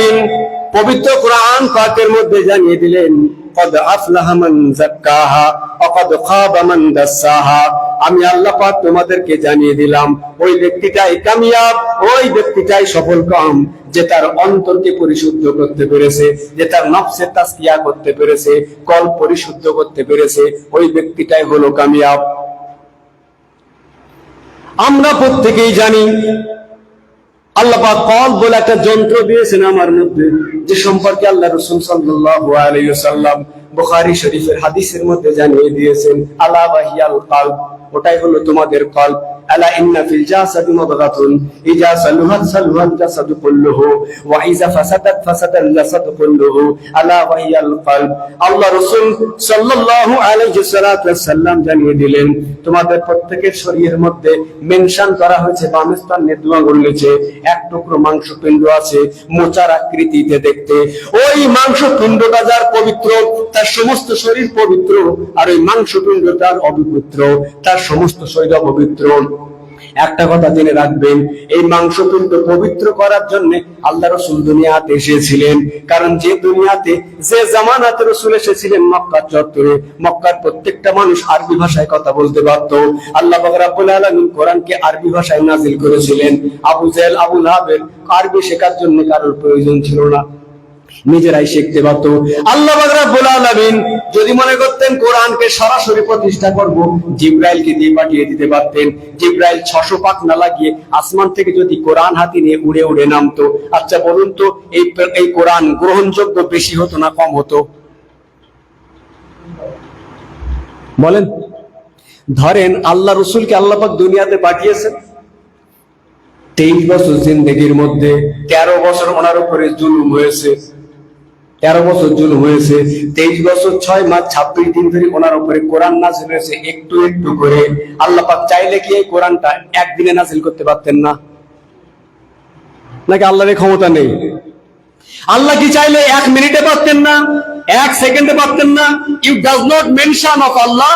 করিম, পবিত্র কোরআন পাকের মধ্যে জানিয়ে দিলেন, কদ আফলাহা মান যাক্কাহা, অকদ খাবা মান দাসাহা। আমি আল্লাহ পাক তোমাদেরকে জানিয়ে দিলাম, ওই ব্যক্তিটাই কামিয়াব, ওই ব্যক্তিটাই সফল কাম, যে তার অন্তরকে পরিশুদ্ধ করতে পেরেছে, যে তার নফসে তাসকিয়া করতে পেরেছে, কল পরিশুদ্ধ করতে পেরেছে, ওই ব্যক্তিটাই হলো কামিয়াব। আমরা প্রত্যেকেই জানি আল্লাহ পাক কল বলে একটা যন্ত্র দিয়েছেন আমার মধ্যে, যে সম্পর্কে আল্লাহ রসুল সাল্লাহ ওয়াসাল্লাম শরীফের হাদিসের মধ্যে জানিয়ে দিয়েছেন আল্লাহ কলব। ওটাই হলো তোমাদের কলব আলা ইন্না ফিল জাসাদি মুদগাতুন। ইজা জাসাদু কুল্লুহু, ওয়া ইজা ফাসাদাত ফাসাদাল জাসাদু কুল্লুহু। আলা কলব আল্লাহ রাসূল সাল্লাল্লাহু আলাইহি জানিয়ে দিলেন, তোমাদের প্রত্যেকের শরীরের মধ্যে মেনশন করা হয়েছে বাম স্থানে দু আঙ্গুল এক টুকরো মাংসপিণ্ড আছে মোচার আকৃতিতে দেখতে। ওই মাংসপিণ্ডটা যার পবিত্র, তার সমস্ত শরীর পবিত্র, আর ওই মাংসপিণ্ড তার অপবিত্র তার সমস্ত শরীর অপবিত্র একটা কথা জেনে রাখবেন, এই মাংসপিণ্ড পবিত্র করার জন্য আল্লাহ রসুল দুনিয়াতে এসেছিলেন। কারণ যে দুনিয়াতে, যে জামানাতে রসুল এসেছিলেন মক্কার চত্বরে, মক্কার প্রত্যেকটা মানুষ আরবি ভাষায় কথা বলতে পারত। আল্লাহ পাক রাব্বুল আলামিন কোরআনকে আরবি ভাষায় নাজিল করেছিলেন। আবু জেল আবুল লাহাবের আরবি শেখার জন্য কারোর প্রয়োজন ছিল না। নিজেরাই শিখতে পারত আল্লাহ রাব্বুল যদি মনে করতেন কোরআনকে সরাসরি প্রতিষ্ঠা করব, জিব্রাইলকে দিয়ে পাঠিয়ে দিতে পারতেন। জিব্রাইল 600 পাক না লাগিয়ে আসমান থেকে যদি কোরআন হাতে নিয়ে উড়ে উড়ে নামতো। আচ্ছা বলুন তো, এই এই কোরআন গ্রহণযোগ্য বেশি হতো না কম হতো? বলেন। ধরেন, আল্লাহ রসুলকে আল্লাহ পাক দুনিয়াতে পাঠিয়েছেন। তেইশ বছর জিন্দগির মধ্যে তেরো বছর ওনার উপরে জুলুম হয়েছে। তেরো বছর জুলুম হয়েছে, তেইশ বছর ছয় মাস, ছাব্বিশ দিন ধরে ওনার উপরে কোরআন নাজিল হয়েছে, একটু একটু করে। আল্লাহ পাক চাইলে কি এই কোরআনটা একদিনে নাজিল করতে পারতেন না? নাকি আল্লাহর ক্ষমতা নেই? আল্লাহ কি চাইলে এক মিনিটে পারতেন না? এক সেকেন্ডে পারতেন না? You does not mention of Allah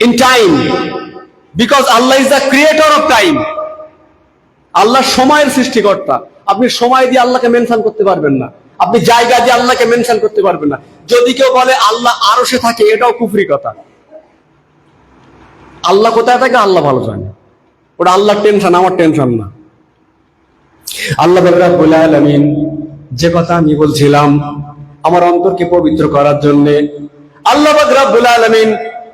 in time because Allah is the creator of time Allah সময়ের সৃষ্টিকর্তা। আপনি সময় দিয়ে আল্লাহকে মেনশন করতে পারবেন না। আপনি জায়গা দিয়ে আল্লাহকে মেনশন করতে পারবেন না। যদি কেউ বলে আল্লাহ আরও সে থাকে, এটাও কুফরি কথা। আল্লাহ কোথায় থাকে? আল্লাহ ভালো জানে। ওটা আল্লাহর টেনশন আমার টেনশন না। আল্লাহ রাব্বুল আলামিন, যে কথা আমি বলছিলাম, আমার অন্তরকে পবিত্র করার জন্য। আল্লাহ রাব্বুল আলামিন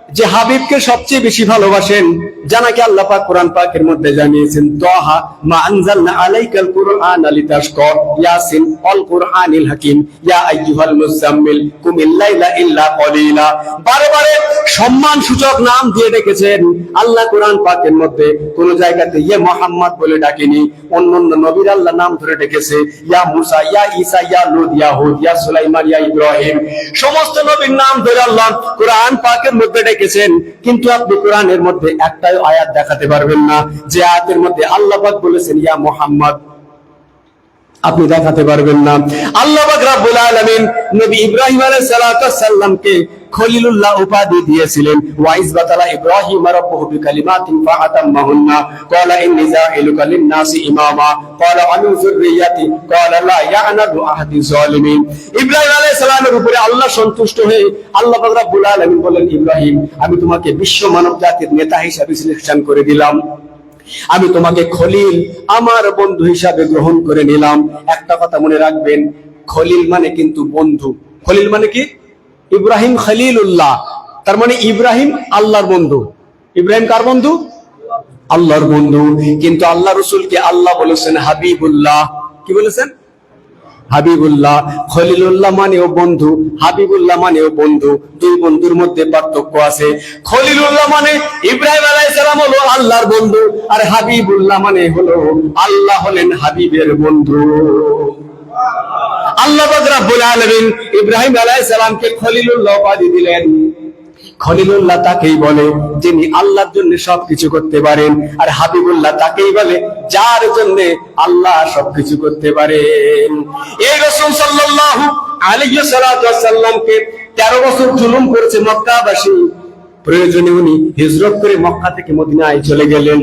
যে হাবিবকে সবচেয়ে বেশি ভালোবাসেন জানাকে আল্লাহ পাক কোরআন পাকের মধ্যে জানিয়েছেন তাহা মা আনজালনা আলাইকাল কুরআন লিতাশকা ইয়াসিন আল কুরআনিল হাকিম, ইয়া আইয়ুহাল মুজাম্মিল কুমিল লাইলা ইল্লা কলিলা। বারে সম্মান সূচক নাম দিয়ে ডেকেছেন আল্লাহ কোরআন পাকের মধ্যে। কোন জায়গাতে ইয়ে মোহাম্মদ বলে ডাকেনি, অন্য অন্য নবীর আল্লাহ নাম ধরে ডেকেছে, ইয়া মুসা, ইয়া ঈসা, ইয়া লুত, ইয়া হুদ, ইয়া সুলাইমান, ইয়া ইব্রাহিম। সমস্ত নবীর নাম ধরে আল্লাহ কোরআন পাকের মধ্যে ডেকেছেন কিন্তু আপনি কোরআনের মধ্যে একটাই আয়াত দেখাতে পারবেন না। যে আয়াতের মধ্যে আল্লাহ বলেছেন, ইয়া মোহাম্মদ আপনি দেখাতে পারবেন না। আল্লাহ নবী ইব্রাহিম আলাইহিস বাতালা ইব্রাহিম সন্তুষ্ট হয়ে বলেন, ইব্রাহিম, আমি তোমাকে বিশ্ব মানব জাতির নেতা হিসেবে সিলেকশন করে দিলাম। আমি তোমাকে খলিল, আমার বন্ধু হিসাবে গ্রহণ করে নিলাম। একটা কথা মনে রাখবেন, খলিল মানে কিন্তু বন্ধু। খলিল মানে কি? ইব্রাহিম খলিল উল্লাহ তার মানে ইব্রাহিম আল্লাহর বন্ধু। ইব্রাহিম কার বন্ধু? আল্লাহর বন্ধু। কিন্তু আল্লাহ রসুলকে আল্লাহ বলেছেন হাবিবুল্লাহ। কি বলেছেন? হাবিবুল্লাহ, খলিলুল্লাহ মানেও বন্ধু, হাবিবুল্লাহ মানেও বন্ধু, দুই বন্ধুর মধ্যে পার্থক্য আছে। খলিলুল্লাহ মানে ইব্রাহিম আলাইহিস সালাম হলো আল্লাহর বন্ধু, আর হাবিবুল্লাহ মানে হলো আল্লাহ হলেন হাবিবের বন্ধু। আল্লাহ রব্বুল আলামিন ইব্রাহিম আলাইহিস সালামকে খলিলুল্লাহ উপাধি দিলেন। খলিলুল্লাহ তাকেই বলে যিনি আল্লাহর জন্য সবকিছু করতে পারেন, আর হাবিবুল্লাহ তাকেই বলে যার জন্য আল্লাহ সবকিছু করতে পারেন। এই রসুল সাল্লাহ সাল্লামকে 13 বছর জুলুম করেছে মক্কাবাসী। প্রয়োজনে উনি হিজরত করে মক্কা থেকে মদিনায় চলে গেলেন।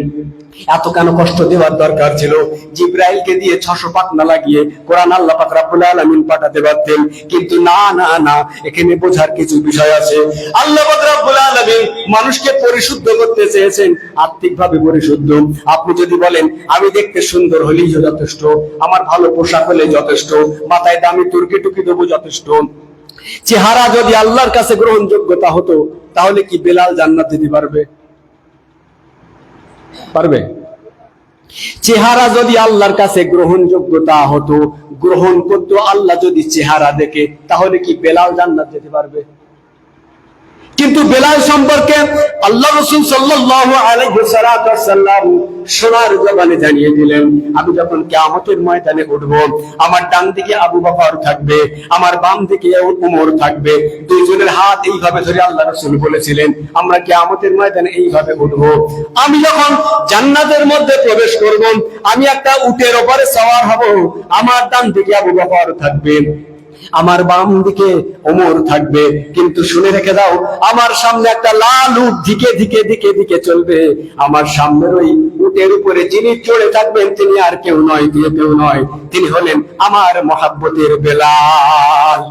এত কেন কষ্ট দেওয়ার দরকার ছিল? জিব্রাইলকে দিয়ে ছশো পাকনা লাগিয়ে কোরআন আল্লাহ পাক রাব্বুল আলামিন পাঠাতে পারতেন। কিন্তু না না না, এখানে বোঝার কিছু বিষয় আছে। আল্লাহ পাক রাব্বুল আলামিন মানুষকে পরিশুদ্ধ করতে চেয়েছেন। আত্মিকভাবে পরিশুদ্ধ। আপনি যদি বলেন, আমি দেখতে সুন্দর হলেই যথেষ্ট, আমার ভালো পোশাক হলে যথেষ্ট, মাথায় দামি তুর্কি টুকি দেবো যথেষ্ট। চেহারা যদি আল্লাহর কাছে গ্রহণযোগ্যতা হতো, তাহলে কি বেলাল জান্নাত দিতে পারবে? পারবে? চেহারা যদি আল্লাহর কাছে গ্রহণযোগ্যতা হতো, গ্রহণ করতো আল্লাহ যদি চেহারা দেখে, তাহলে কি বেলাল জান্নাত যেতে পারবে? কিন্তু বেলাল সম্পর্কে আল্লাহ রসুল সাল্লাম সোনার জবানে জানিয়ে দিলেন, আমি যখন কিয়ামতের ময়দানে উঠব, আমার ডান দিকে আবু বকর থাকবে, আমার বাম দিকে উমর থাকবে। দুইজনের হাত এইভাবে ধরে আল্লাহ রসুল বলেছিলেন, আমরা কিয়ামতের ময়দানে এইভাবে উঠব। আমি যখন জান্নাতের মধ্যে প্রবেশ করব, আমি একটা উটের ওপরে সওয়ার হব, আমার ডান দিকে আবু বকর থাকবে। আমার বাম দিকে ওমর থাকবে। কিন্তু শুনে রেখে দাও, আমার সামনে একটা লাল উট দিকে দিকে দিকে দিকে চলবে। আমার সামনের ওই উটের উপরে যিনি চড়ে থাকবেন, তিনি আর কেউ নয় দিয়ে কেউ নয়। তিনি হলেন আমার মহাব্বতের বেলাল।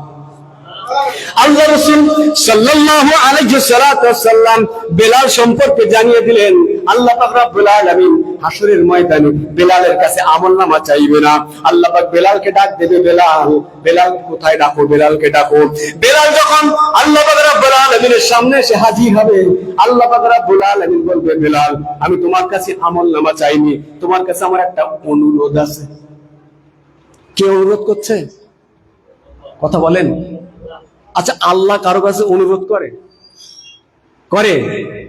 আল্লাহ রসুল সাল্লাল্লাহু আলাইহি সাল্লাম বেলাল সম্পর্কে জানিয়ে দিলেন আল্লাহ পাক রব্বুল আলামিন হাসরের ময়দানে বেলালের কাছে আমলনামা চাইবে না। আল্লাহ পাক বেলালকে ডাক দেবে, বেলাল বেলাল কোথায় ডাকো? বেলালকে ডাকো। বেলাল যখন আল্লাহ পাক রব্বুল আলামিনের সামনে এসে হাজির হবে, আল্লাহ পাক রব্বুল আলামিন বলবে, বেলাল, আমি তোমার কাছে আমলনামা চাইনি। তোমার কাছে আমার একটা অনুরোধ আছে। কে অনুরোধ করছে? কথা বলেন। আচ্ছা আল্লাহ কারও কাছে অনুরোধ করে? করে।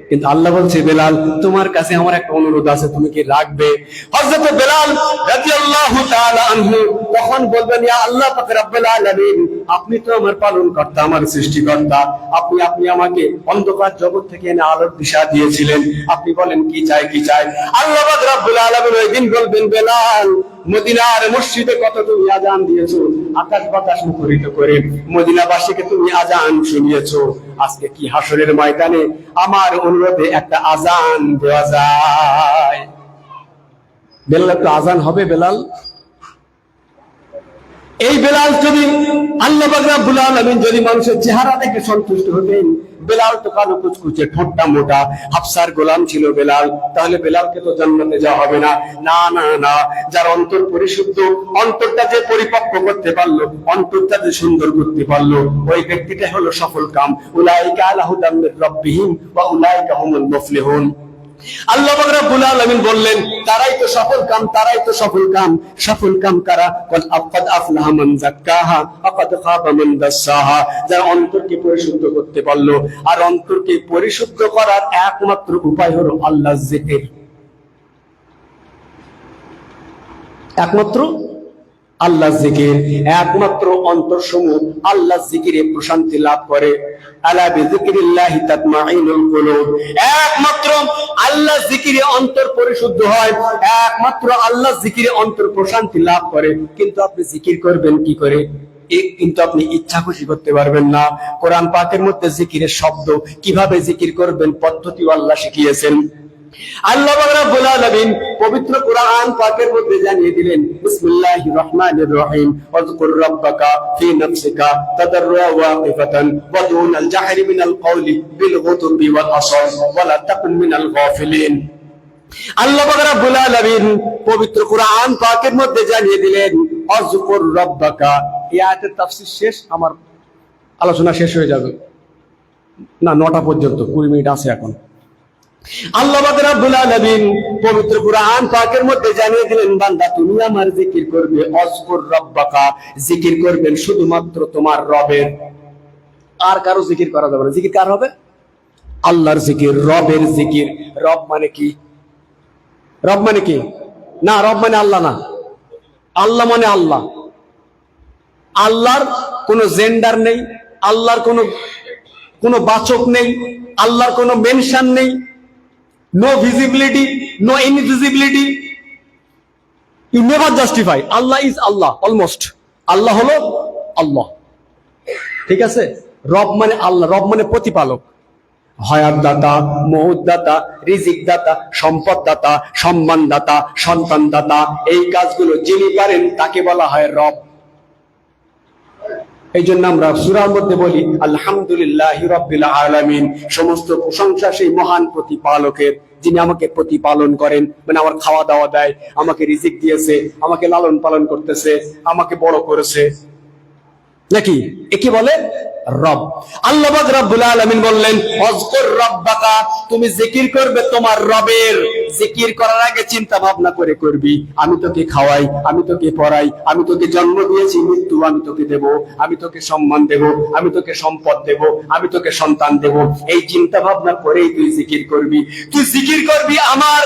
কিন্তু আল্লাহ বলছে, বেলাল, তোমার কাছে আমার একটা অনুরোধ আছে, তুমি কি রাখবে? হযরত বেলাল রাদিয়াল্লাহু তাআলা আনহু তখন বলবেন, ইয়া আল্লাহ, পাক রব্বুল আলামিন, আপনি তো আমার পালন কর্তা আমার সৃষ্টিকর্তা। আপনি আপনি আমাকে অন্ধকার জগৎ থেকে এনে আলোর দিশা দিয়েছিলেন। আপনি বলেন, কি চাই কি চাই? আল্লাহ পাক রব্বুল আলামিন ওই দিন বলবেন, বেলাল মদিনার মসজিদে কত তুমি আজান দিয়েছ? আকাশ বাতাস মুখরিত করে মদিনাবাসীকে তুমি আজান শুনিয়েছো। আজকে কি হাসরের ময়দানে আমার অনুরোধে একটা আজান দেওয়া যায়? বেলাল, একটু আজান হবে বেলাল? এই বেলাল যদি আল্লাহ বাকরাবুল আলমিন যদি মানুষের চেহারা দেখে সন্তুষ্ট হতেন বেলাল তো কালো কুচকুচে, ঠোঁটটা মোটা। হাফসার গোলাম ছিল বেলাল। তাহলে বেলালকে তো জান্নাতে যাওয়া হবে না। না না না। যার অন্তর পরিশুদ্ধ, অন্তরটা যে পরিপক্ক করতে পারল, অন্তরটা যে সুন্দর করতে পারল, ওই ব্যক্তিটা হলো সফল কাম। উলাইকা আলাহুদাম রব্বিহীন বা উলাইকা হুমুল মুফলিহুন। আল্লাহ বললেন, তারাই তো সফল কাম, তারাই তো সফল কাম। সফল কাম কারা? কল আফাদ আফলাহা আকাদ খাবা অন্তরকে পরিশুদ্ধ করতে পারল, আর অন্তরকে পরিশুদ্ধ করার একমাত্র উপায় হলো আল্লাহর জিকির। একমাত্র আল্লাহ জিকির। একমাত্র আল্লাহ জিকিরে প্রশান্তি লাভ করে। একমাত্র আল্লাহ জিকিরে অন্তর পরিশুদ্ধ হয়। একমাত্র আল্লাহ জিকিরে অন্তর প্রশান্তি লাভ করে। কিন্তু আপনি জিকির করবেন কি করে? কিন্তু আপনি ইচ্ছা খুশি করতে পারবেন না। কোরআন পাকের মধ্যে জিকিরের শব্দ, কীভাবে জিকির করবেন পদ্ধতিও আল্লাহ শিখিয়েছেন। আল্লাহ রব্বুল আলামিন পবিত্র কোরআন পাকের মধ্যে জানিয়ে দিলেন, বিসমিল্লাহির রহমানির রহিম, ওয়াজকুর রাব্বাকা ফি তাদাররুআ ওয়া দুনাল জাহরি মিনাল কওলি বিল ওয়াল ওয়া লা তাকুন মিনাল গাফিলিন। আল্লাহ পাক রব্বুল আলামিন পবিত্র কোরআন পাকের মধ্যে জানিয়ে দিলেন, ওয়াজকুর রাব্বাকা। এই আয়াতের শেষ, আমার আলোচনা শেষ হয়ে যাবে। না, নটা পর্যন্ত, কুড়ি মিনিট আছে এখন। পবিত্র কুরআন পাকের মধ্যে জানিয়ে দিলেন, বান্দা, তুমি আমার জিকির করবে রব্বাকা, জিকির করবেন শুধুমাত্র তোমার রবের। আর কারও জিকির করা যাবে না। জিকির কার হবে? আল্লাহর জিকির, রবের জিকির। রব মানে কি? রব মানে কি? না, রব মানে আল্লাহ না। আল্লাহ মানে আল্লাহ। আল্লাহর কোনো জেন্ডার নেই, আল্লাহর কোনো কোনো বাচক নেই, আল্লাহর কোনো মেনশন নেই। No visibility, no invisibility. You never justify. Allah is Allah, almost. আল্লাহ হলো আল্লাহ ঠিক আছে রব মানে আল্লাহ রব মানে প্রতিপালক হয়াত দাতা মহুদ দাতা রিজিক দাতা সম্পদ দাতা সম্মান দাতা সন্তান দাতা এই কাজগুলো যিনি পারেন তাকে বলা হয় রব এই জন্য আমরা সুরার মধ্যে বলি, আলহামদুলিল্লাহ রব্বিল আলামিন। সমস্ত প্রশংসা সেই মহান প্রতিপালকের, যিনি আমাকে প্রতিপালন করেন মানে আমার খাওয়া দাওয়া দেয়, আমাকে রিজিক দিয়েছে, আমাকে লালন পালন করতেছে, আমাকে বড় করেছে। নাকি? একে বলে? রব। আল্লাহ রব্বুল আলামিন বললেন, অজকর রব্বাকা, তুমি জিকির করবে তোমার রবের। জিকির করার আগে চিন্তা ভাবনা করে করবি। আমি তোকে খাওয়াই, আমি তোকে পড়াই, আমি তোকে জন্ম দিয়েছি, মৃত্যু আমি তোকে দেব, আমি তোকে সম্মান দেব, আমি তোকে সম্পদ দেব, আমি তোকে সন্তান দেব। এই চিন্তা ভাবনা করেই তুই জিকির করবি। তুই জিকির করবি আমার,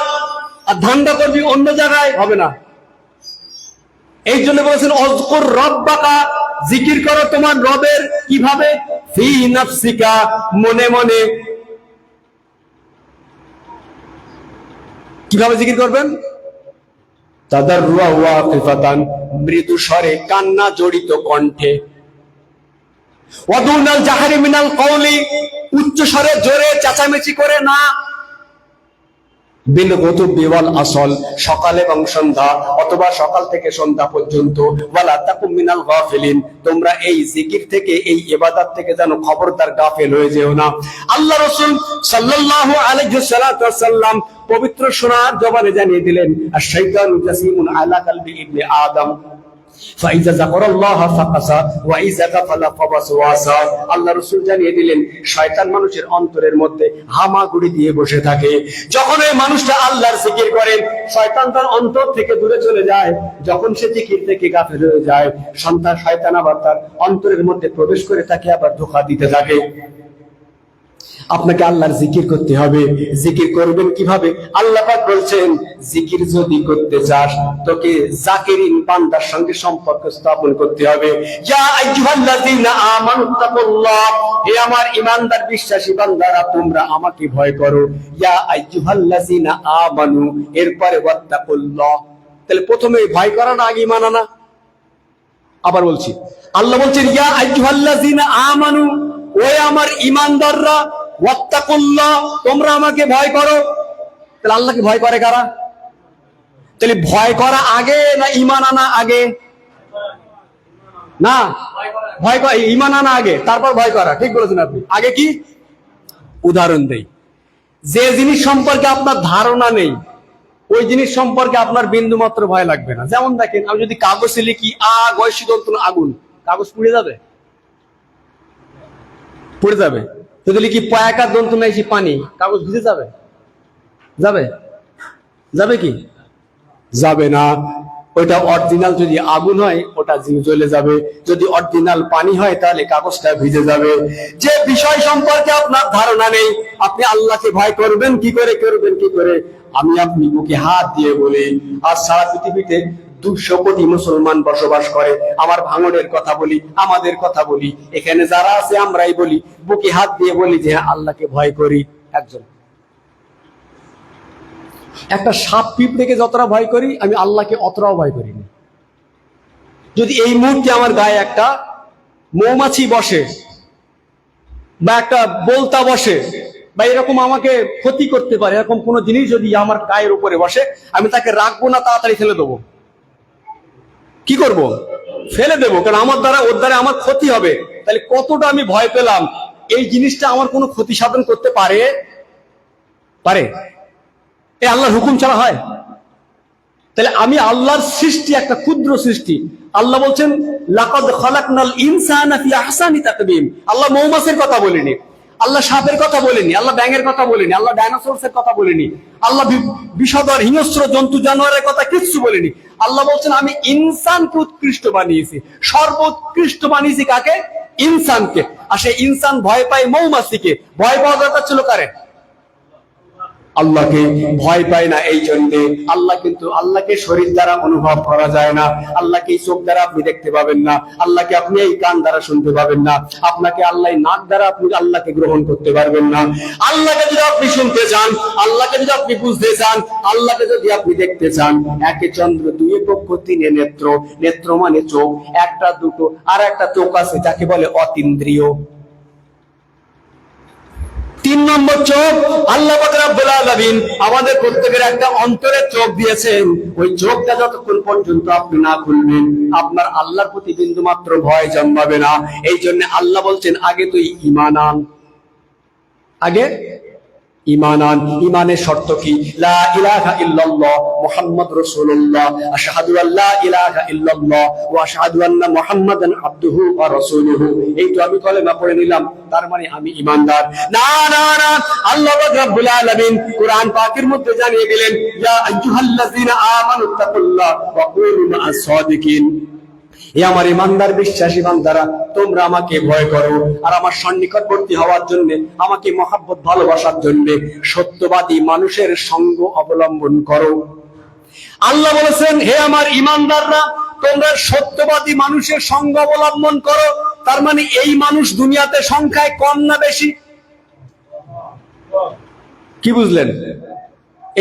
আর ধান্দা করবি অন্য জায়গায়, হবে না। এই জন্য বলেছেন, অজকুর রব্বাকা, জিকির করো তোমার রবের কীভাবে? মনে মনে কীভাবে জিকির করবেন? তাদার রুয়া হুয়া কিফাতান মৃদু স্বরে, কান্না জড়িত কণ্ঠে। ওয়াদুনাল জাহারি মিনাল কওলি, উচ্চ স্বরে জোরে চেঁচামেচি করে না। বিল গতু বিওয়াল আসল, সকাল এবং সন্ধ্যা, অথবা সকাল থেকে সন্ধ্যা পর্যন্ত। ওয়ালা মিনাল গাফিলিন, তোমরা এই জিকির থেকে, এই ইবাদত থেকে যেন খবরদার গাফেল হয়ে যেও না। আল্লাহ রাসূল সাল্লাল্লাহু আলাইহি সাল্লাম পবিত্র সোনার জবানে জানিয়ে দিলেন আর শাইতানু জাসিমুন আলা কালবি ইবনে আদম। ফাইজা যাকারাল্লাহ ফাকাসা ওয়া ইজা গাফালা ফাবাসওয়াসা। আল্লাহ রাসূল জানিয়ে দিলেন, শয়তান মানুষের অন্তরের মধ্যে হামাগুড়ি দিয়ে বসে থাকে। যখন এই মানুষটা আল্লাহর জিকির করে, শয়তান তার অন্তর থেকে দূরে চলে যায়। যখন সে জিকির থেকে গাফেল হয়ে যায়, সন্তান শয়তান আবার তার অন্তরের মধ্যে প্রবেশ করে তাকে আবার ধোঁকা দিতে থাকে। আপনাকে আল্লাহর জিকির করতে হবে। জিকির করবেন কীভাবে? আল্লাহ বলছেন, জিকির যদি করতে চাস, তোকে জাকিরিন বান্দার সঙ্গে সম্পর্ক স্থাপন করতে হবে। আমার ঈমানদার, বিশ্বাসী বান্দারা, তোমরা আমাকে ভয় করো। ইয়া আইয়ুহাল্লাযীনা আমানু, এরপরে ওয়াত্তাকুল্লাহ। তাহলে প্রথমে ভয় করা না, আগে ঈমান আনা? আবার বলছি। আল্লাহ বলছেন, ইয়া আইয়ুহাল্লাযীনা আমানু ওই আমার ঈমানদাররা তোমরা আমাকে ভয় করো। তাহলে আল্লাহকে ভয় করে কারা? তাহলে ভয় করা আগে না ইমান আনা আগে? না, ভয় করা ইমান আনা আগে, তারপর ভয় করা, ঠিক বলেছেন আপনি। আগে কি? উদাহরণ দেই। যে জিনিস সম্পর্কে আপনার ধারণা নেই, ওই জিনিস সম্পর্কে আপনার বিন্দু মাত্র ভয় লাগবে না। যেমন দেখেন, আমি যদি কাগজে লিখি, আ গয়সী দন্তন আগুন, কাগজ পুড়ে যাবে? পড়ে যাবে। যদি লিখি পয়াকার দন্ত নাইছি পানি, কাগজ ভিজে যাবে? যাবে? যাবে কি? যাবে না। ওটা অরিজিনাল যদি আগুন হয়, ওটা জ্বলে যাবে। যদি অরিজিনাল পানি হয়, তাহলে কাগজটা ভিজে যাবে। যে বিষয় সম্পর্কে আপনার ধারণা নেই, আপনি আল্লাহকে ভয় করবেন, কি করে করবেন, কি করে? আমি আপনি বুকে হাত দিয়ে বলি আর সারা পৃথিবীতে দুশো কোটি মুসলমান বসবাস করে। আমার ভাঙনের কথা বলি আমাদের কথা বলি। এখানে যারা আছে আমরাই বলি। বুকে হাত দিয়ে বলি যে হ্যাঁ, আল্লাহকে ভয় করি। একজন। একটা সাপ পিঁপড়েকে যতটা ভয় করি আমি আল্লাহকে অতটাও ভয় করি না যদি এই মুহূর্তে আমার গায়ে একটা মৌমাছি বসে বা একটা বলতা বসে বা এরকম আমাকে ক্ষতি করতে পারে এরকম কোনো জিনিস যদি আমার গায়ের উপরে বসে আমি তাকে রাখব না তাড়াতাড়ি ফেলে দেবো। কি করব? ফেলে দেবো, কারণ আমার দ্বারা, ওর দ্বারা আমার ক্ষতি হবে। তাহলে কতটা আমি ভয় পেলাম? এই জিনিসটা আমার কোনো ক্ষতি সাধন করতে পারে? পারে। এ আল্লাহর হুকুম ছাড়া হয়। তাহলে আমি আল্লাহর সৃষ্টি, একটা ক্ষুদ্র সৃষ্টি। আল্লাহ বলছেন আল্লাহ মৌমাছির কথা বলেনি। আল্লাহ সাপের কথা বলেনি, আল্লাহ ব্যাঙের কথা বলেনি, আল্লাহ ডাইনোসরসের কথা বলেনি, আল্লাহ বি- বিষধর হিংস্র জন্তু জানোয়ারের কথা কিচ্ছু বলেনি। আল্লাহ বলছেন, আমি ইনসানকে উৎকৃষ্ট বানিয়েছি। সর্বোৎকৃষ্ট বানিয়েছি কাকে? ইনসানকে। আর সেই ইনসান ভয় পায় মৌমাছিকে। ভয় পাওয়া দরকার ছিল কারে? আল্লাহকে ভয় পায় না এই জন্য। আল্লাহ কিন্তু আল্লাহকে শরীর দ্বারা অনুভব করা যায় না। আল্লাহকে এই চোখ দ্বারা আপনি দেখতে পাবেন না। আল্লাহকে আপনি এই কান দ্বারা শুনতে পাবেন না। আপনাকে আল্লাহ নাক দ্বারা আপনি আল্লাহকে গ্রহণ করতে পারবেন না। আল্লাহকে যদি আপনি শুনতে চান, আল্লাহকে যদি আপনি বুঝতে চান, আল্লাহকে যদি আপনি দেখতে চান, একে চন্দ্র দুই পক্ষ, তিনে নেত্র। নেত্র মানে চোখ। একটা দুটো আর একটা চোখ আছে, যাকে বলে অতীন্দ্রিয়। তিন নম্বর চোখ আল্লাহ রাব্বুল আমাদের প্রত্যেকের একটা অন্তরের চোখ দিয়েছেন। ওই চোখটা যতক্ষণ পর্যন্ত আপনি না খুলবেন, আপনার আল্লাহর প্রতি বিন্দু মাত্র ভয় জন্মাবে না। এই জন্য আল্লাহ বলছেন, আগে তুই ইমান আন। আগে? ঈমান আন ঈমানের শর্ত কি? লা ইলাহা ইল্লাল্লাহ মুহাম্মদ রাসূলুল্লাহ। আশহাদু আল্লা ইলাহা ইল্লাল্লাহ ওয়া আশহাদু আন্না মুহাম্মাদান আবদুহু ওয়া রাসূলুহু। এই তো আমি কলেমা পড়ে নিলাম, তার মানে আমি ঈমানদার। না না না, আল্লাহ রব্বুল আলামিন কোরআন পাকের মধ্যে জানিয়ে গেলেন ইয়া আইয়ুহাল্লাযীনা ওয়া কুনু মা'আস সাদিকিন। এ আমার ইমানদার, বিশ্বাসী বান্দারা, তোমরা আমাকে ভয় করো। আর আমার সন্নিকটবর্তী হওয়ার জন্য, আমাকে মহাব্বত, ভালোবাসার জন্য সত্যবাদী মানুষের সঙ্গ অবলম্বন করো। আল্লাহ বলেছেন, হে আমার ইমানদাররা, তোমরা সত্যবাদী মানুষের সঙ্গ অবলম্বন করো। তার মানে এই মানুষ দুনিয়াতে সংখ্যায় কম না বেশি? কি বুঝলেন?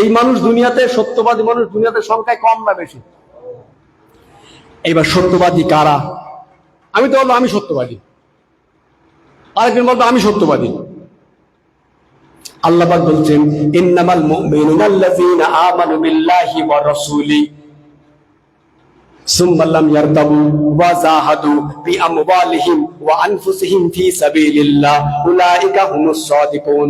এই মানুষ দুনিয়াতে, সত্যবাদী মানুষ দুনিয়াতে সংখ্যায় কম না বেশি? এবার সত্যবাদী কারা আমি তো বলবো আমি সত্যবাদী আরেকজন বলবো আমি সত্যবাদী আল্লাহ পাক বলছেন ইন্নামাল মুমিনুনা আল্লাযীনা আমানু বিল্লাহি ওয়া রাসূলি ثم لم يرتبوا وزاهدوا بأموالهم وأنفسهم في سبيل الله أولئك هم الصادقون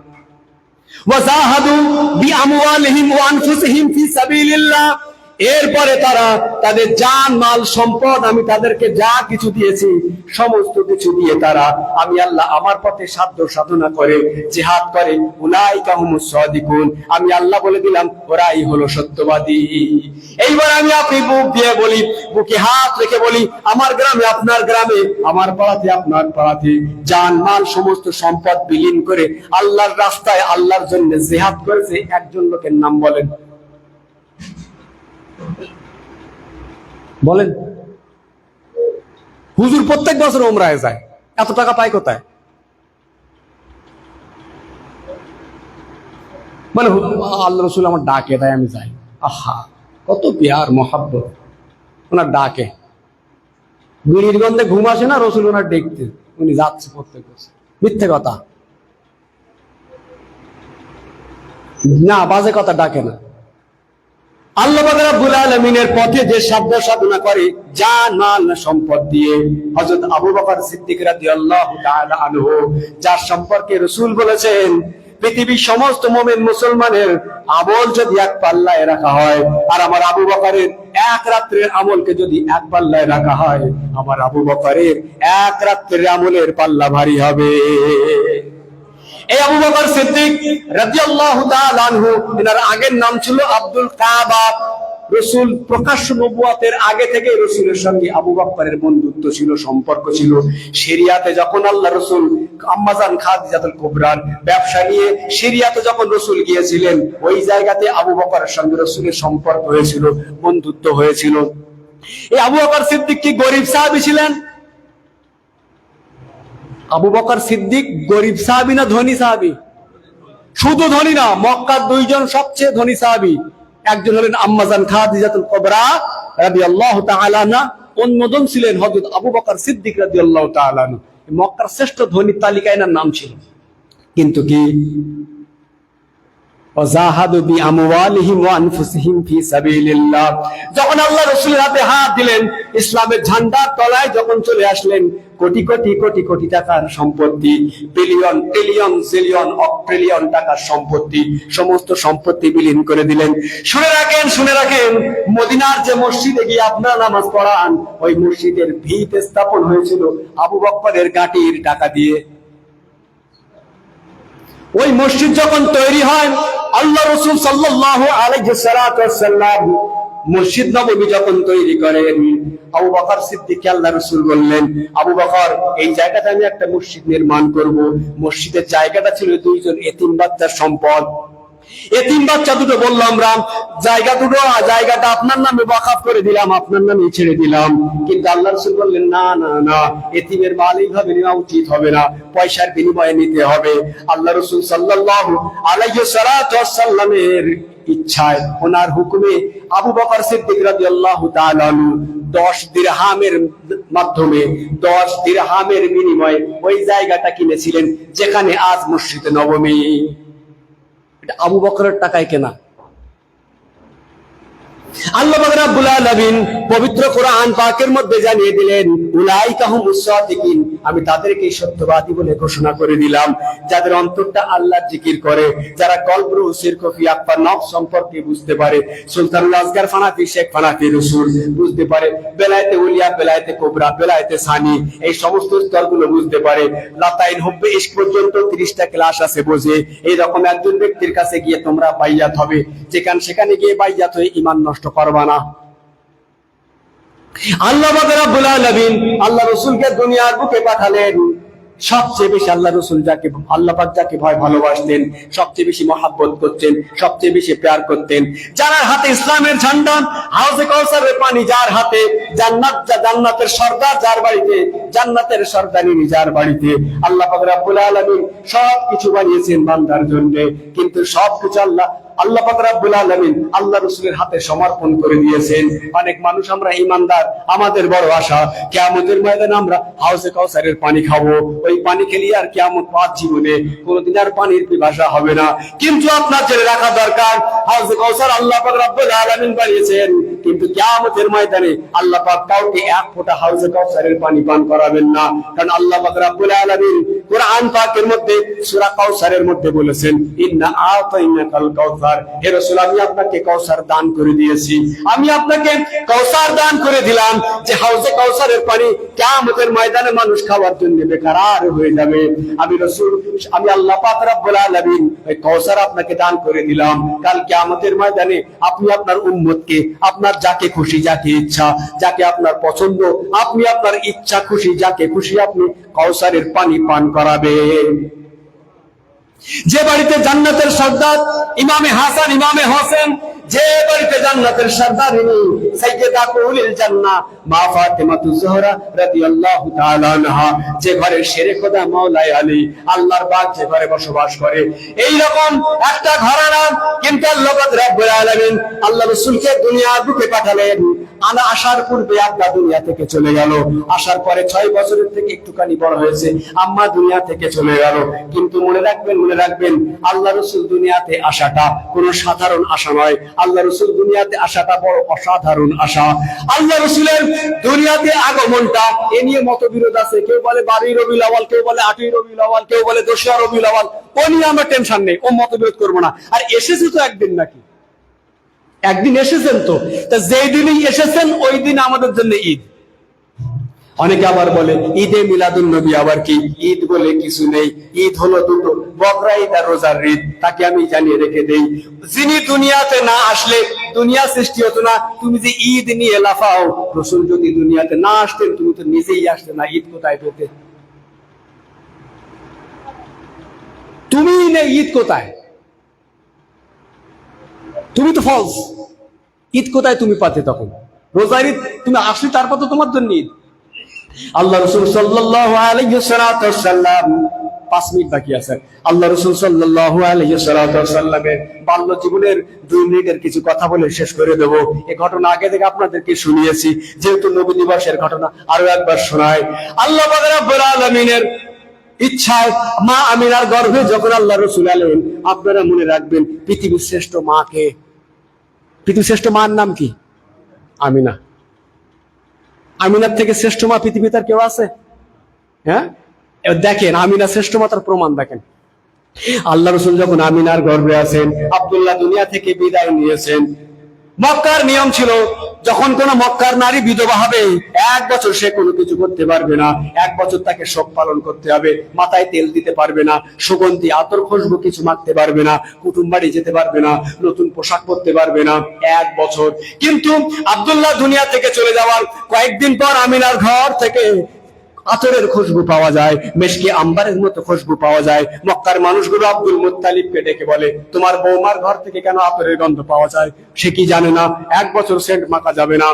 وزاهدوا بأموالهم وأنفسهم في سبيل الله. এরপরে তারা তাদের জান, মাল, সম্পদ, আমি তাদেরকে যা কিছু দিয়েছি, সমস্ত কিছু দিয়ে তারা, আমি আল্লাহ আমার পথে সাধ্য সাধনা করে, জিহাদ করে, উলাইকা হুমুস সাদিকুন। আমি আল্লাহ বলে দিলাম, ওরাই হলো সত্যবাদী। এইবার আমি আপনি বুক দিয়ে বলি, বুকে হাত রেখে বলি, আমার গ্রামে, আপনার গ্রামে, আমার পাড়াতে, আপনার পাড়াতে, জান, মাল, সমস্ত সম্পদ বিলীন করে, আল্লাহর রাস্তায়, আল্লাহর জন্য জেহাদ করেছে, একজন লোকের নাম বলেন। বলেন। হুজুর প্রত্যেক বছর ওমরায় যায়। এত টাকা পায় কোথায়? মানে আল্লাহ রসুল আমার ডাকে, তাই আমি যাই। আহা, কত বিহার মহাব্বত। ওনার ডাকে। বিড়ির গন্ধে ঘুম আসে না, রসুল ওনার দেখতে। উনি যাচ্ছে প্রত্যেক বছর। মিথ্যে কথা। না, বাজে কথা, ডাকে না। পৃথিবীর সমস্ত মুমিন মুসলমানের আমল যদি এক পাল্লায় রাখা হয়, আর আমার আবু বকরের এক রাত্রের আমলকে যদি এক পাল্লায় রাখা হয়, আমার আবু বকরের এক রাত্রের আমলের পাল্লা ভারী হবে। এই আবু বকর সিদ্দিক আনহু, এনার আগের নাম ছিল আব্দুল কাবা রসুল নবুয়াতের আগে থেকে রসুলের সঙ্গে আবু বকরের বন্ধুত্ব ছিল, সম্পর্ক ছিল। যখন আল্লাহ রসুল আম্মাজান ব্যবসা নিয়ে সিরিয়াতে যখন রসুল গিয়েছিলেন, ওই জায়গাতে আবু বকরের সঙ্গে রসুলের সম্পর্ক হয়েছিল, বন্ধুত্ব হয়েছিল। এই আবু বকর সিদ্দিক কি গরিব সাহাবী ছিলেন? আবু বকর সিদ্দিক গরিব সাহাবি না ধনী সাহাবি? শুধু ধনী না, মক্কার দুইজন সবচেয়ে ধনী সাহাবি। একজন হলেন আম্মাজান খাদিজাতুল কবরা রাদিয়াল্লাহু তাআলা আনহা, অন্যজন ছিলেন হযরত আবু বকর সিদ্দিক রাদিয়াল্লাহু তাআলা আনহু। মক্কার শ্রেষ্ঠ ধনী তালিকায় নাম ছিল। কিন্তু কি? وزاهدوا بأموالهم وأنفسهم في سبيل الله যখন আল্লাহ রসুলের হাতে হাত দিলেন ইসলামের ঝান্ডার তলায় যখন চলে আসলেন কোটি কোটি কোটি কোটি টাকার সম্পত্তি বিলিয়ন ট্রিলিয়ন জিলিয়ন অট্রিলিয়ন টাকার সম্পত্তি সমস্ত সম্পত্তি বিলীন করে দিলেন শুনে রাখেন শুনে রাখেন মদিনার যে মসজিদে গিয়ে আপনারা নামাজ পড়ান ওই মসজিদের ভিত স্থাপন হয়েছিল আবু বক্করের গাটির টাকা দিয়ে ওই মসজিদ যখন তৈরি হয়, আল্লাহ রসুল সাল্লাহ আলাইসাল্লাম মসজিদ নবমী যখন তৈরি করেন, আবু বকর সিদ্দিক আল্লাহ রসুল বললেন, আবু বকর, এই জায়গাটা আমি একটা মসজিদ নির্মাণ করব। মসজিদের জায়গাটা ছিল দুইজন এতিম বাচ্চার সম্পদ। এতিম বাচ্চা দুটো বলল আমরা জায়গা দুটো জায়গাটা আপনার নামে ওয়াকাফ করে দিলাম, আপনার নামে ছেড়ে দিলাম। কিন্তু আল্লাহ রসুল বললেন, না না না, এতিমের মাল এইভাবে নেওয়া উচিত হবে না, পয়সার বিনিময়ে নিতে হবে। আল্লাহ রসুল সাল্লাহ আলাইহি সাল্লামের ইচ্ছায় ওনার হুকুমে আবু বকর সিদ্দিক রাদিয়াল্লাহু তাআলা আনহু 10 দিরহামের মাধ্যমে 10 দিরহামের বিনিময়ে ওই জায়গাটা কিনেছিলেন, যেখানে আজ মসজিদে নবমী। এটা আবু বকরের টাকায় কেনা। আমি তাদেরকে সত্যবাদী বলে ঘোষণা করে দিলাম। যাদের অন্তরটা জিকির করে, যারা নফস সম্পর্কে বুঝতে পারে। সুলতানুল আসগার ফানাফি শেখ রসুল বুঝতে পারে। বেলায়েতে উলিয়া, বেলায়েতে কোবরা, বেলায়েতে সানি, এই সমস্ত স্তরগুলো বুঝতে পারে। লাতাইন হব্বে ইশক পর্যন্ত 30টা ক্লাস আছে বোঝে। এই রকম একজন ব্যক্তির কাছে গিয়ে তোমরা বাইয়াত হবে। যেখান সেখানে গিয়ে বাইয়াত হয়ে ঈমান নষ্ট করবা না। আল্লাহ রাব্বুল আলামিন আল্লাহ রাসূলকে দুনিয়ার বুকে পাঠালেন। সবচেয়ে বেশি আল্লাহ রসুল যাকে আল্লাহ যাকে ভয় ভালোবাসতেন, সবচেয়ে বেশি মহাব্বত করতেন, সবচেয়ে বেশি প্যার করতেন। যার হাতে ইসলামের ঝান্ডা, হাউসে কৌসারের পানি যার হাতে, জান্নাত জান্নাতের সর্দার যার বাড়িতে, জান্নাতের সর্দানি যার বাড়িতে। আল্লাহ পাক রাব্বুল আলামিন সব কিছু বানিয়েছেন বান্দার জন্য। কিন্তু সব কিছু আল্লাহ আল্লাহ পাক রাব্বুল আলামিন আল্লাহ রাসূলের হাতে সমর্পণ করে দিয়েছেন। অনেক মানুষ আমরা ঈমানদার, আমাদের বড় আশা, কিয়ামতের ময়দানে আমরা হাউসে কাউসারের পানি খাব। ওই পানি খেলে আর কিয়ামত পাঁচ জীবনে কোনোদিন আর পানির পিপাসা হবে না। কিন্তু আপনার জেনে রাখা দরকার, হাউসে কাউসার আল্লাহ পাক রাব্বুল আলামিন বানিয়েছেন। কিন্তু কিয়ামতের ময়দানে আল্লাহ পাক কাউকে এক ফোঁটা হাউসে কাউসারের পানি পান করাবেন না। কারণ আল্লাহ পাক রাব্বুল আলামিন কোরআন পাকের মধ্যে, সূরা কাউসারের মধ্যে বলেছেন, ইন্না আতাইনাকাল কাউসার। হে রাসূল, আমি আপনাকে কাউসার দান করে দিয়েছি। আমি আপনাকে কাউসার দান করে দিলাম যে হাউসে কাউসারের পানি কিয়ামতের ময়দানে মানুষ খাওয়ার জন্য বেকার হয়ে যাবে। আমি রাসূল, আমি আল্লাহ ওই আপনাকে দান করে দিলাম। কাল ময়দানে আপনি আপনার আপনার যাকে খুশি, যাকে ইচ্ছা, যাকে আপনার পছন্দ, আপনি আপনার ইচ্ছা খুশি, যাকে খুশি আপনি কাউসারের পানি পান করাবেন। যে বাড়িতে জান্নাতের সর্দার ইমামে হাসান, ইমামে হোসেন, যে বাড়িতে জান্নাতের সর্দারিনী সাইয়্যিদা কুলিল জান্নাহ, মা ফাতেমাতু জোহরা রাদিয়াল্লাহু তাআলা আনহা, যে ঘরে শেরে খোদা মাওলাই আলী, আল্লাহর বাগ যে ঘরে বসবাস করে। এই রকম একটা ঘরানা কিন্তু আল্লাহ পাক রব্বুল আলামিন আল্লাহ রাসূলকে দুনিয়ার বুকে পাঠালেন। আনা আসার পূর্বে আব্বা দুনিয়া থেকে চলে গেল। আসার পরে ছয় বছরের থেকে একটুখানি বড় হয়েছে, আম্মা দুনিয়া থেকে চলে গেল। কিন্তু মনে রাখবেন মনে রাখবেন, আল্লাহ রসুল দুনিয়াতে আসাটা কোন সাধারণ আশা নয়। আল্লাহ রসুল দুনিয়াতে আসাটা বড় অসাধারণ আশা। আল্লাহ রসুলের দুনিয়াতে আগমনটা এ নিয়ে মতবিরোধ আছে। কেউ বলে বারোই রবি আওয়াল কেউ বলে আটই রবি আওয়াল কেউ বলে দোসরা রবি আওয়াল ও নিয়ে আমরা টেনশন নেই, ও মতবিরোধ করব না। আর এসেছে তো একদিন নাকি? একদিন এসেছেন তো। তা যেই দিনই এসেছেন, ওই দিন আমাদের জন্য ঈদ। অনেকে আবার বলে, ঈদে মিলাদুল নবী, আবার কি? ঈদ বলে কিছু নেই। ঈদ হলো দুটো, বকরা ঈদ আর রোজার ঈদ। তাকে আমি জানিয়ে রেখে দেই, যিনি দুনিয়াতে না আসলে দুনিয়া সৃষ্টি হতো না, তুমি যে ঈদ নিয়ে লাফাও, রসুল যদি দুনিয়াতে না আসতেন, তুমি তো নিজেই আসতে না, ঈদ কোথায় পেতে? তুমি নেই ঈদ কোথায়? তুমি তো ফলস ঈদ কোথায় তুমি পাতে তখন? রোজার ঈদ, তুমি আসলে তারপর তো তোমার জন্য ঈদ। আল্লাহ রসুল সাল্লাম পাঁচ মিনিট বাকি আছে। আল্লাহ রসুল সাল্লাল্লাহু আলাইহি বাল্য জীবনের দুই মিনিটের কিছু কথা বলে শেষ করে দেব। এ ঘটনা আগে থেকে আপনাদেরকে শুনিয়েছি, যেহেতু নবী দিবসের ঘটনা আরও একবার শোনায়। আল্লাহ আলামিনের ইচ্ছায় মা আমিনার গর্ভে যখন আল্লাহ রসুল আপনারা মনে রাখবেন, পৃথিবীর শ্রেষ্ঠ মাকে। পৃথিবীর শ্রেষ্ঠ মার নাম কি? আমিনা। আমিনার থেকে শ্রেষ্ঠ মা পৃথিবীতে আর কেউ আছে? হ্যাঁ? দেখেন, আমিনা শ্রেষ্ঠ মা তার প্রমাণ দেখেন। আল্লাহ রসুল যখন আমিনার গর্ভে আছেন, আবদুল্লাহ দুনিয়া থেকে বিদায় নিয়েছেন মক্কার নিয়ম ছিল, যখন কোন মক্কার নারী বিধবা হবে, এক বছর সে কোনো কিছু করতে পারবে না। এক বছর তাকে শোক পালন করতে হবে, মাথায় তেল দিতে পারবে না, সুগন্ধি, আতর খুশবু কিছু মাখতে পারবে না, কুটুম বাড়ি যেতে পারবে না, নতুন পোশাক পরতে পারবে না, এক বছর। কিন্তু আব্দুল্লাহ দুনিয়া থেকে চলে যাওয়ার কয়েকদিন পর আমিনার ঘর থেকে আতরের খুশবু পাওয়া যায়, মেশকি আম্বারের মতো খুশবু পাওয়া যায়। মক্কার মানুষগুলো আব্দুল মুতালিবকে ডেকে বলে, তোমার বৌমার ঘর থেকে কেন আতরের গন্ধ পাওয়া যায়? সে কি জানে না? এক বছর সেন্ট মাখা যাবে না।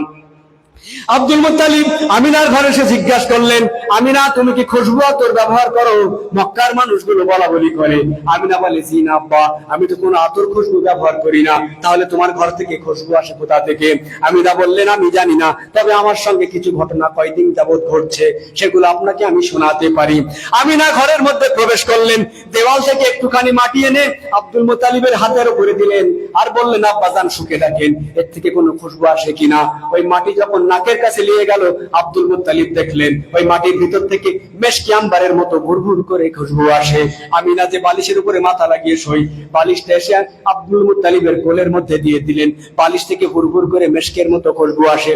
আব্দুল মুত্তালিব আমিনার ঘরে এসে জিজ্ঞাসা করলেন, আমিনা, তুমি কি খুশবু আতর ব্যবহার করো? মক্কার মানুষগুলো বলা বলি করে, আমিনা বলে, জি না, আব্বা, আমি তো কোনো আতর খুশবু ব্যবহার করি না। তাহলে তোমার ঘর থেকে খুশবু আসে কোথা থেকে? আমিনা বললেন, আমি জানি না, তবে আমার সঙ্গে কিছু ঘটনা কয়দিন যাবৎ ঘটছে, সেগুলো আপনাকে আমি শোনাতে পারি। আমিনা ঘরের মধ্যে প্রবেশ করলেন, দেওয়াল থেকে একটুখানি মাটি এনে আব্দুল মুতালিবের হাতের উপরে দিলেন, আর বললেন আব্বাজান শুকে দেখেন, এর থেকে কোনো খুশবু আসে কিনা? ওই মাটি যখন নাকের কাছে নিয়ে গেল। আব্দুল মুতালিব দেখলেন, ওই মাটির ভিতর থেকে মেশকি আম্বারের মতো ভুরভুর করে খুশবু আসে। আমি না যে বালিশের উপরে মাথা লাগিয়ে শই বালিশটা এসে আব্দুল মুতালিবের কোলের মধ্যে দিয়ে দিলেন। বালিশ থেকে ভুরভুর করে মেশকের মতো খুশবু আসে।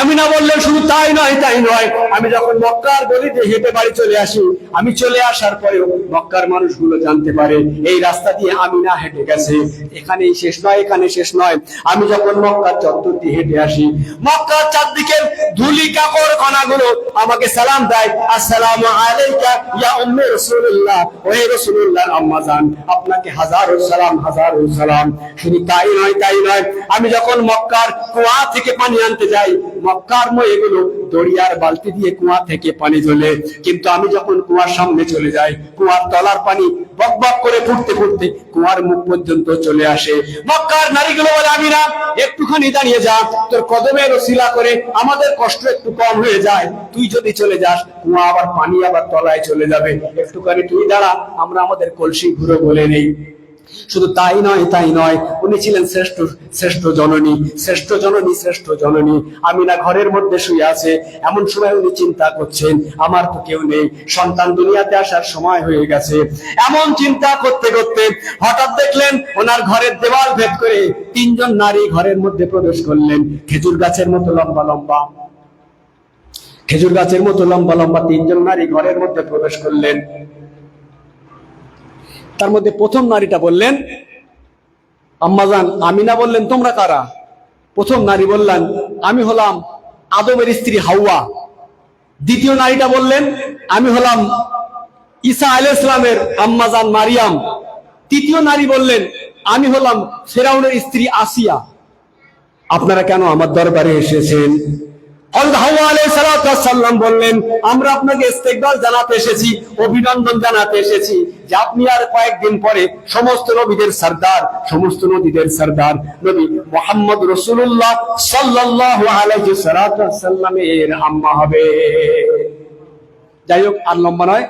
আমি না বললেন শুধু তাই নয় তাই নয়। আমি যখন মক্কার গলিতে হেঁটে বাড়ি চলে আসি, আমি চলে আসার পরেও মক্কার মানুষগুলো জানতে পারে, এই রাস্তা দিয়ে আমি না হেঁটে গেছে। এখানেই শেষ নয়, এখানে শেষ নয়। আমি যখন মক্কার চত্বর দিয়ে হেঁটে আসি, মক্কার চারদিকে ধুলি কাপড় কণাগুলো আমাকে সালাম দেয়, আসসালামু আলাইকা ইয়া উম্মে রাসূলুল্লাহ, ওহে রাসূলুল্লাহর আম্মা জান, আপনাকে হাজারো সালাম হাজারো সালাম। শুধু তাই নয় তাই নয়। আমি যখন মক্কার কুয়া থেকে পানি আনতে যাই এগুলো বালতি দিয়ে কুয়া থেকে পানি কিন্তু আমি যখন কুয়ার সামনে চলে যাই, কুয়ার তলার পানি বক বক করে ফুটতে ফুটতে কুয়ার মুখ পর্যন্ত চলে আসে। মক্কার নারীগুলো বলে আমি না একটুখানি দাঁড়িয়ে যা। তোর কদমের শিলা করে আমাদের কষ্ট একটু কম হয়ে যায়। তুই যদি চলে যাস, কুয়া আবার পানি আবার তলায় চলে যাবে। একটুখানি তুই দাঁড়া, আমরা আমাদের কলসি ঘুরে বলে নেই। শুধু তাই নয় তাই নয়। উনি ছিলেন শ্রেষ্ঠ শ্রেষ্ঠ জননী শ্রেষ্ঠ জননী শ্রেষ্ঠ জননী। আমিনা ঘরের মধ্যে শুয়ে আছে। এমন সময় উনি চিন্তা করছেন, আমার তো কেউ নেই। সন্তান দুনিয়াতে আসার সময় হয়ে গেছে। এমন চিন্তা করতে করতে হঠাৎ দেখলেন ওনার ঘরের দেওয়াল ভেদ করে তিনজন নারী ঘরের মধ্যে প্রবেশ করলেন। খেজুর গাছের মতো লম্বা লম্বা। খেজুর গাছের মতো লম্বা লম্বা তিনজন নারী ঘরের মধ্যে প্রবেশ করলেন। তার মধ্যে প্রথম নারীটা বললেন আম্মাজান আমিনা বললেন, তোমরা কারা? প্রথম নারী বললেন, আমি হলাম আদমের স্ত্রী হাওয়া। দ্বিতীয় নারীটা বললেন, আমি হলাম ঈসা আল ইসলামের আম্মাজান মারিয়াম। তৃতীয় নারী বললেন, আমি হলাম ফেরাউনের স্ত্রী আসিয়া। আপনারা কেন আমার দরবারে এসেছেন? আলাইহিস বললেন, আমরা আপনাকে জানাতে এসেছি, অভিনন্দন জানাতে এসেছি যে আপনি আর কয়েকদিন পরে সমস্ত সমস্ত মোহাম্মদ সাল্লামের যাই হোক, আর লম্বা নয়।